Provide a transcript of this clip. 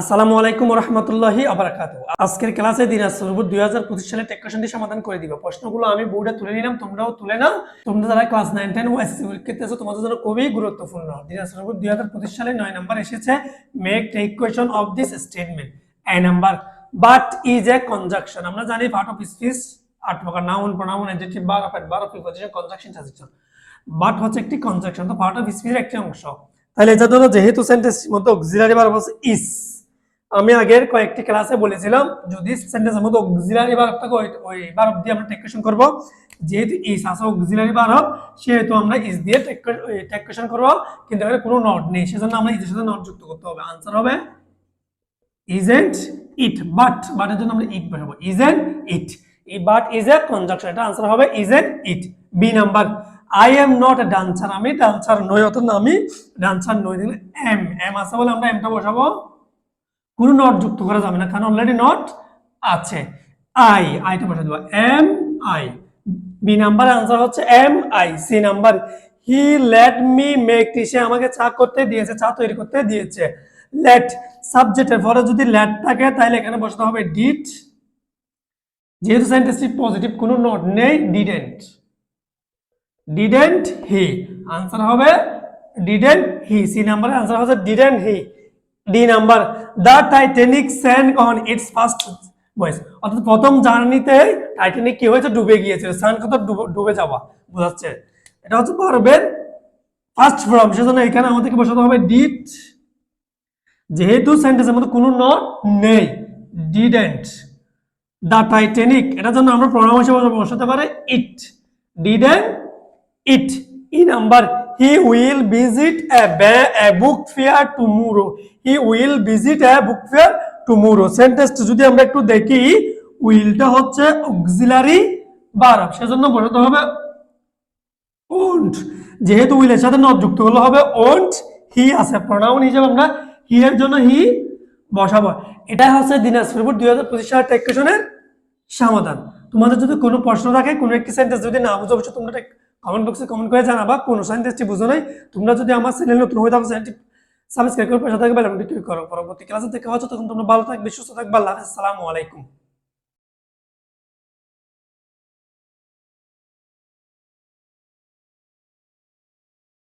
আসসালামু আলাইকুম রহমতুল্লাহি আবরাকাত। আজকের ক্লাসে দিন সর্বুর দুই হাজার পঁচিশ সালে টেক কোয়েশনটি সমাধান করে দিব। প্রশ্নগুলো আমি বোর্ডে তুলে নিলাম, তোমরাও তুলে নাও। তোমরা যারা ক্লাস নাইন, টেন ও এসএসসি পরীক্ষাতে আছো তোমাদের জন্য খুবই গুরুত্বপূর্ণ। দিন সর্বুর দুই হাজার পঁচিশ সালে নয় নাম্বার এসেছে make take question of this statement A number but is a conjunction আমরা জানি পার্ট অফ স্পিচ আট প্রকার noun pronoun adjective bar of বার অফ প্রিপোজিশন কনজাকশন ট্রানজিশন বাট হচ্ছে একটি কনজাকশন তো পার্ট অফ স্পিচের একটি অংশ। তাহলে এটা ধরো, যেহেতু সেন্টেন্সের মধ্যে অক্সিলারি বার হচ্ছে ইস আমি আগের কয়েকটি ক্লাসে বলেছিলাম, যদি সেন্টেন্সের মধ্যে অক্সিলারি বার থাকে ওই ওই বার দিয়ে আমরা টেকশন করব। যেহেতু ইস আছে অক্সিলারি বার সেহেতু আমরা ইস দিয়ে টেকশন করব। কিন্তু এখানে কোনো নট নেই, সেজন্য আমরা ইসের সাথে নট যুক্ত করতে হবে। আনসার হবে ইজেন্ট ইট বাট বাটের জন্য আমরা ইট বসাবো। ইজেন্ট ইট এই বাট ইজ এ কনজাকশন এটা আনসার হবে isn't it B number I am not a dancer আমি ডান্সার নই, অর্থাৎ আমি ডান্সার নই দিলে এম এম আছে বলে আমরা এমটা বসাবো। কোনো নট যুক্ত করা যাবে না, কারণ অলরেডি নট আছে। আই আইটা বসে দেবো। M I B number answer হচ্ছে M I C number he let me make সে আমাকে চা করতে দিয়েছে, চা তৈরি করতে দিয়েছে। লেট সাবজেক্টের পরে যদি লেট থাকে, তাহলে এখানে বসাতে হবে ডিট যেহেতু সেন্টেন্সটি পজিটিভ কোনো নট নেই ডিডেন্ট ডিডেন্ট হি আনসার হবে ডিডেন্ট হি সি নাম্বারের আনসার হচ্ছে didn't he D number the Titanic sank on its first voyage অর্থাৎ প্রথম জার্নিতে টাইটানিক কি হয়েছে? ডুবে গিয়েছিল। স্যান্ড কত? ডুবে যাওয়া। বোঝাচ্ছে। এটা হচ্ছে ভার্বের ফার্স্ট ফর্ম সেজন্য এখানে আমাদেরকে বসাতে হবে? ডিড যেহেতু সেন্টেন্সের মধ্যে কোনো নট নেই। ডিডেন্ট দ্য টাইটানিক এটার জন্য আমরা প্রণাম হিসেবে বসাতে পারে it didn't it E number he will visit a book fair tomorrow he will visit a book fair tomorrow সেন্টেন্সটা যদি আমরা একটু দেখি, উইলটা হচ্ছে অক্সিলারি বারব সেজন্য বসাতে হবে ওন্ট যেহেতু উইলের সাথে নট যুক্ত হলে হবে ওন্ট হি আছে প্রোনাউন হিসেবে আমরা হি এর জন্য হি বসাবো। এটাই হচ্ছে দিনাজপুর দুই হাজার পঁচিশ সালের টেকশনের সমাধান। তোমাদের যদি কোনো প্রশ্ন থাকে, কোনো একটি সেন্টেন্স যদি না বুঝো, অবশ্যই তোমরা কমেন্ট বক্সে কমেন্ট করে জানাবা, কোন সায়েন্টিস্টটি বুঝো নাই। তোমরা যদি আমার চ্যানেল নতুন হয়ে থাকো চ্যানেলটি সাবস্ক্রাইব করে পাশে থাকবে বেল আইকনটি ক্লিক করো। পরবর্তী ক্লাসে দেখা হচ্ছে তখন তোমরা ভালো থাকবে, সুস্থ থাকবে, আল্লাহ আসসালামু আলাইকুম।